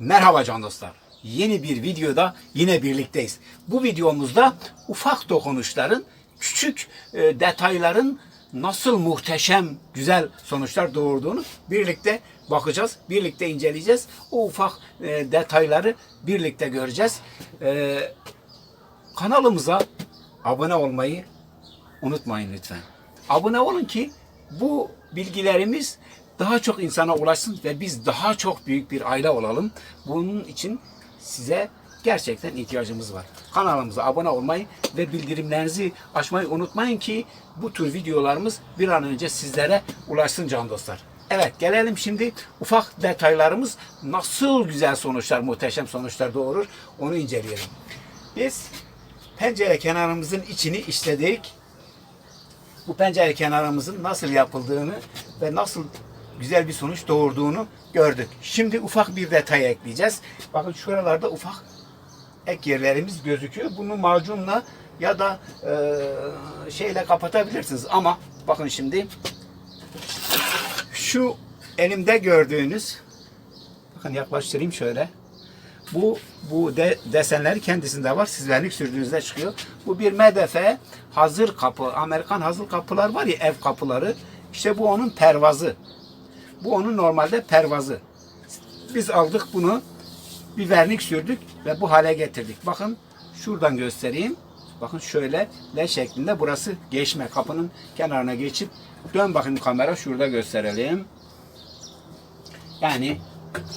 Merhaba can dostlar. Yeni bir videoda yine birlikteyiz. Bu videomuzda ufak dokunuşların, küçük e, detayların nasıl muhteşem, güzel sonuçlar doğurduğunu birlikte bakacağız, birlikte inceleyeceğiz. O ufak e, detayları birlikte göreceğiz. E, kanalımıza abone olmayı unutmayın lütfen. Abone olun ki bu bilgilerimiz daha çok insana ulaşsın ve biz daha çok büyük bir aile olalım. Bunun için size gerçekten ihtiyacımız var. Kanalımıza abone olmayı ve bildirimlerinizi açmayı unutmayın ki bu tür videolarımız bir an önce sizlere ulaşsın can dostlar. Evet gelelim şimdi ufak detaylarımız nasıl güzel sonuçlar, muhteşem sonuçlar doğurur onu inceleyelim. Biz pencere kenarımızın içini işledik bu pencere kenarımızın nasıl yapıldığını ve nasıl güzel bir sonuç doğurduğunu gördük. Şimdi ufak bir detay ekleyeceğiz. Bakın şuralarda ufak ek yerlerimiz gözüküyor. Bunu macunla ya da e, şeyle kapatabilirsiniz. Ama bakın şimdi şu elimde gördüğünüz bakın yaklaştırayım şöyle. Bu bu de, desenleri kendisinde var. Siz vernik sürdüğünüzde çıkıyor. Bu bir MDF hazır kapı. Amerikan hazır kapılar var ya ev kapıları. İşte bu onun pervazı. Bu onun normalde pervazı. Biz aldık bunu bir vernik sürdük ve bu hale getirdik. Bakın şuradan göstereyim. Bakın şöyle L şeklinde burası geçme kapının kenarına geçip dön bakayım kamera şurada gösterelim. Yani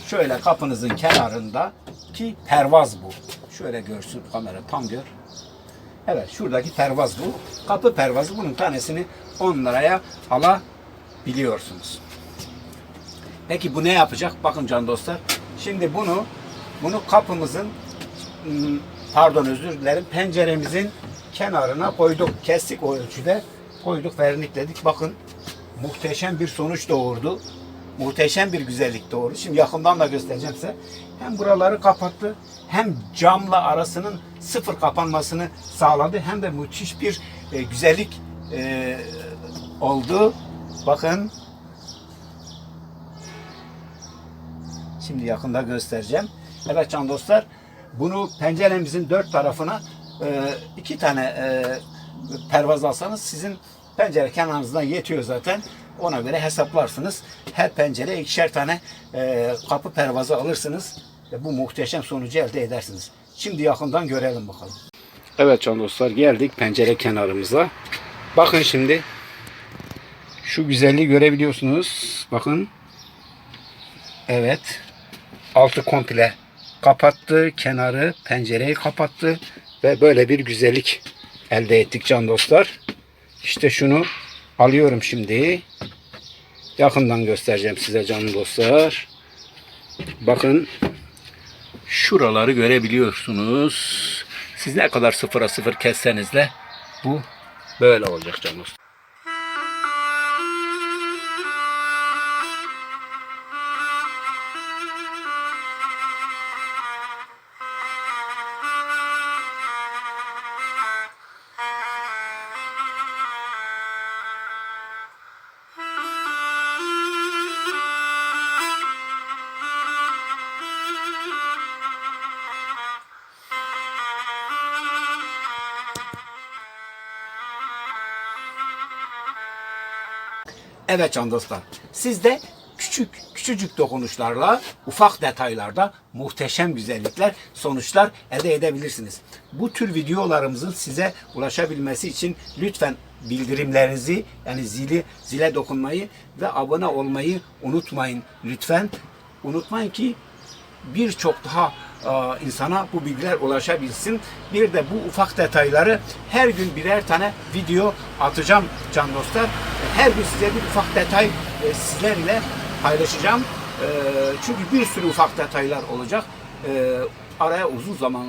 şöyle kapınızın kenarında ki pervaz bu. Şöyle görsün kamera tam gör. Evet şuradaki pervaz bu. Kapı pervazı bunun tanesini 10 liraya alabiliyorsunuz. Peki bu ne yapacak? Bakın can dostlar. Şimdi bunu bunu kapımızın ım, pardon özür dilerim penceremizin kenarına koyduk. Kestik o ölçüde. Koyduk vernikledik. Bakın muhteşem bir sonuç doğurdu. Muhteşem bir güzellik doğurdu. Şimdi yakından da göstereceğim size. Hem buraları kapattı hem camla arasının sıfır kapanmasını sağladı. Hem de müthiş bir e, güzellik e, oldu. Bakın Şimdi yakında göstereceğim. Evet can dostlar, bunu penceremizin dört tarafına e, iki tane e, pervaz alsanız sizin pencere kenarınızdan yetiyor zaten. Ona göre hesaplarsınız. Her pencereye ikişer tane e, kapı pervazı alırsınız ve bu muhteşem sonucu elde edersiniz. Şimdi yakından görelim bakalım. Evet can dostlar geldik pencere kenarımıza. Bakın şimdi şu güzelliği görebiliyorsunuz. Bakın. Evet altı komple kapattı, kenarı pencereyi kapattı ve böyle bir güzellik elde ettik can dostlar. İşte şunu alıyorum şimdi. Yakından göstereceğim size canım dostlar. Bakın şuraları görebiliyorsunuz. Siz ne kadar sıfıra sıfır kesseniz de bu böyle olacak can Evet can dostlar. Siz de küçük küçücük dokunuşlarla ufak detaylarda muhteşem güzellikler sonuçlar elde edebilirsiniz. Bu tür videolarımızın size ulaşabilmesi için lütfen bildirimlerinizi yani zili zile dokunmayı ve abone olmayı unutmayın lütfen. Unutmayın ki birçok daha insana bu bilgiler ulaşabilsin. Bir de bu ufak detayları her gün birer tane video atacağım can dostlar. Her gün size bir ufak detay e, sizler ile paylaşacağım. E, çünkü bir sürü ufak detaylar olacak. E, araya uzun zaman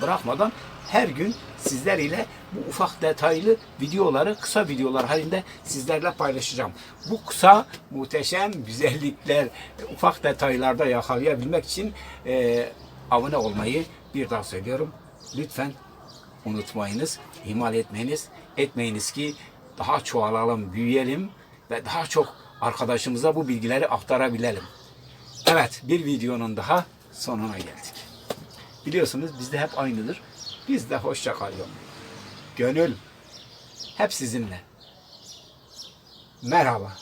bırakmadan her gün sizler ile bu ufak detaylı videoları kısa videolar halinde sizlerle paylaşacağım. Bu kısa muhteşem güzellikler ufak detaylarda yakalayabilmek için e, abone olmayı bir daha söylüyorum. Lütfen unutmayınız, ihmal etmeyiniz, etmeyiniz ki daha çoğalalım, büyüyelim ve daha çok arkadaşımıza bu bilgileri aktarabilelim. Evet, bir videonun daha sonuna geldik. Biliyorsunuz bizde hep aynıdır. Biz de hoşça kalıyor. Gönül hep sizinle. Merhaba.